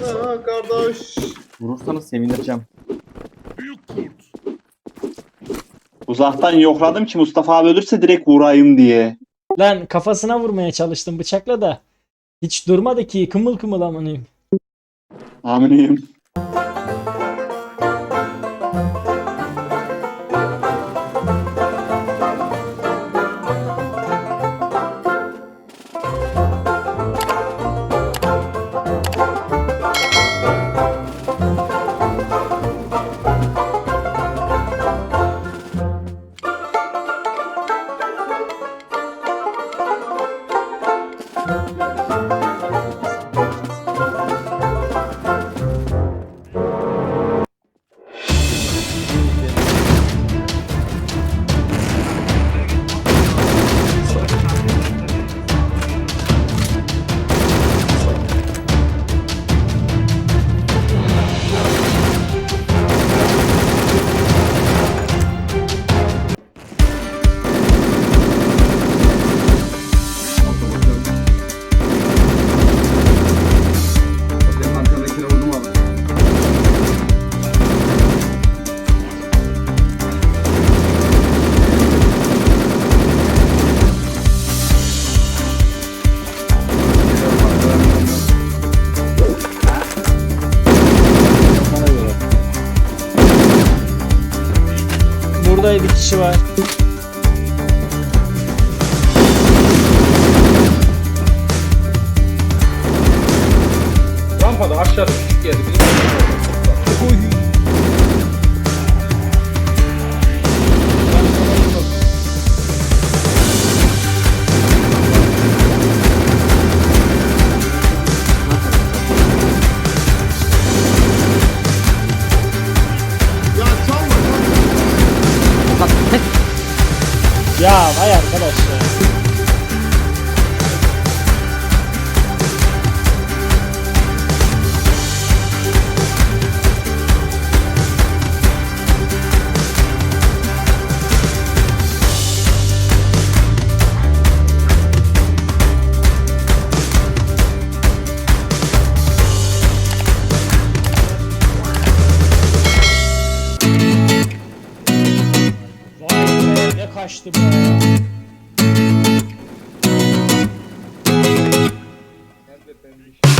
Ha kardeş. Vurursanız sevineceğim. Uzaktan yokladım ki Mustafa abi ölürse direkt vurayım diye. Lan kafasına vurmaya çalıştım bıçakla da. Hiç durmadı ki kımıl kımıl amanıyım. Aminim. Burada bir kişi var. Rampada aşağıda küçük yerde Ya vay arkadaş ya. Kaçtı be. Nerede pembiş?